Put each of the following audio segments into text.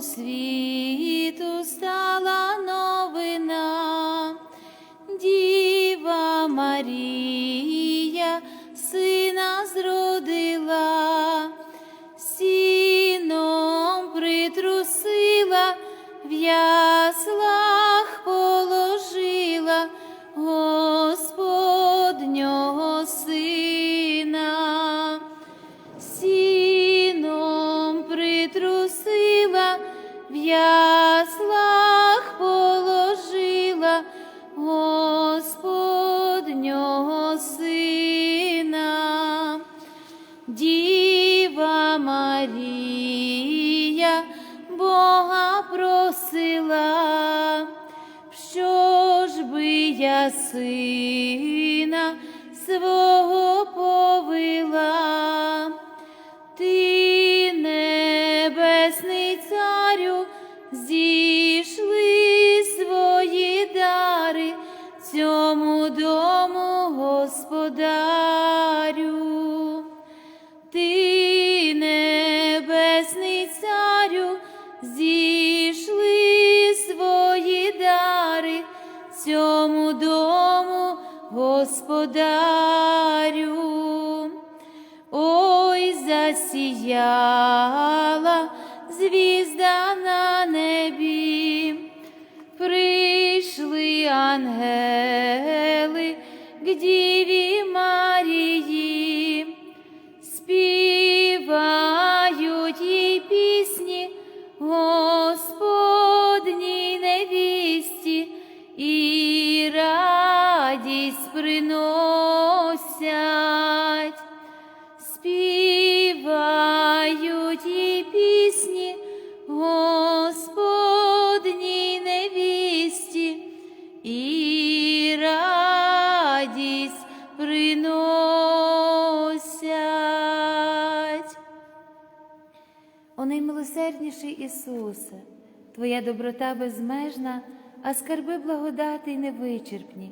сина свого повела. Ти, небесний царю, зійшли свої дари цьому дому господарю. Ти, небесний царю, зійшли господарю. Ой, засіяла звізда на небі, прийшли ангели приносять співають їй пісні Господній невісті і радість приносять. О наймилосердніший Ісусе, Твоя доброта безмежна, а скарби благодати невичерпні.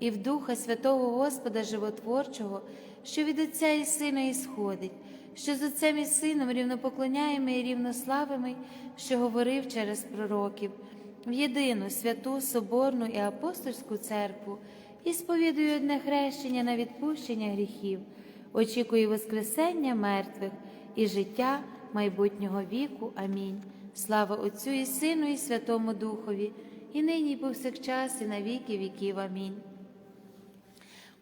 і в Духа Святого Господа Животворчого, що від Отця і Сина ісходить, що з Отцем і Сином рівнопоклоняємо і рівнославимо, що говорив через пророків, в єдину святу Соборну і апостольську церкву. і сповідую одне хрещення на відпущення гріхів, очікую Воскресення мертвих і життя майбутнього віку. Амінь. Слава Отцю і Сину, і Святому Духові, і нині, і повсякчас, і на віки віків. Амінь.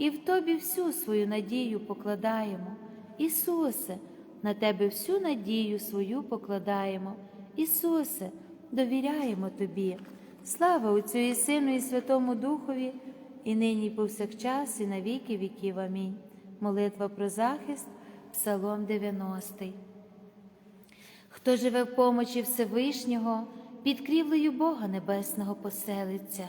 і в Тобі всю свою надію покладаємо. Ісусе, на Тебе всю надію свою покладаємо. Ісусе, довіряємо Тобі. Слава Отцю і Сину, і Святому Духові, і нині, і повсякчас, і на віки віків. Амінь. Молитва про захист, Псалом 90. Хто живе в помочі Всевишнього, під крівлею Бога Небесного поселиться,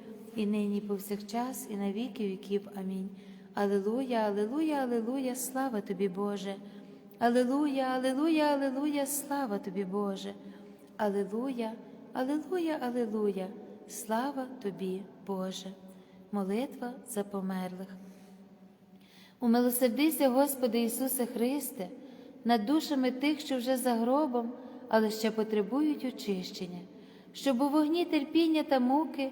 і нині, повсякчас, і на віки віків. Амінь. Алилуя, Алилуя, Алилуя, слава тобі, Боже. Алилуя, Алилуя, Алилуя, слава тобі, Боже. Алилуя, Алилуя, Алилуя, слава тобі, Боже. Молитва за померлих. Умилосердися, Господи Ісусе Христе, над душами тих, що вже за гробом, але ще потребують очищення, щоб у вогні терпіння та муки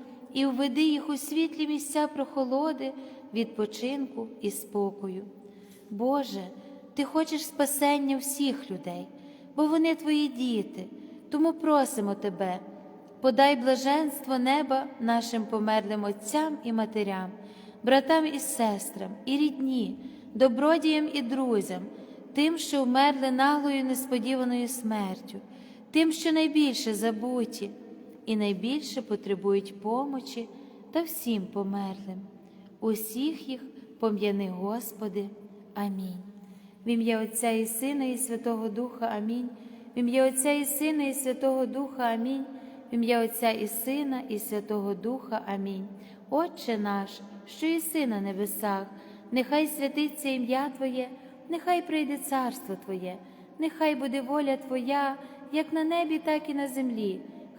і введи їх у світлі місця прохолоди, відпочинку і спокою. Боже, Ти хочеш спасення всіх людей, бо вони Твої діти, тому просимо Тебе, подай блаженство неба нашим померлим отцям і матерям, братам і сестрам, і рідні, добродіям і друзям, тим, що вмерли наглою несподіваною смертю, тим, що найбільше забуті і найбільше потребують помочі та всім померлим. Усіх їх пом'яни, Господи. Амінь. В ім'я Отця і Сина, і Святого Духа Амінь. В ім'я Отця і Сина, і Святого Духа Амінь. В ім'я Отця і Сина, і Святого Духа Амінь. Отче наш, що єси на небесах, нехай святиться ім'я Твоє, нехай прийде царство Твоє, нехай буде воля Твоя, як на небі, так і на землі.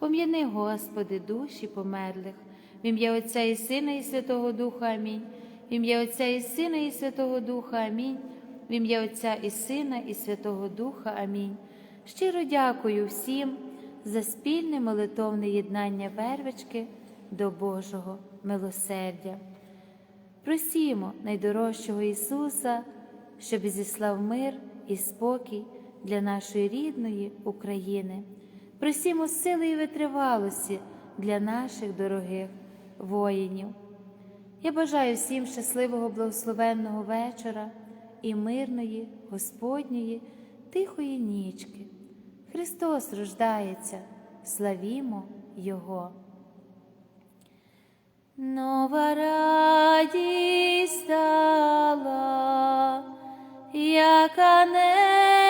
Пом'яни, Господи, душі померлих, в ім'я Отця і Сина, і Святого Духа Амінь. В ім'я Отця і Сина, і Святого Духа Амінь. В ім'я Отця і Сина, і Святого Духа Амінь. Щиро дякую всім за спільне молитовне єднання вервички до Божого милосердя. Просімо найдорожчого Ісуса, щоб зіслав мир і спокій для нашої рідної України. Просімо сили і витривалості для наших дорогих воїнів. Я бажаю всім щасливого благословенного вечора і мирної, Господньої, тихої нічки. Христос рождається, славімо Його. Нова радість стала, яка не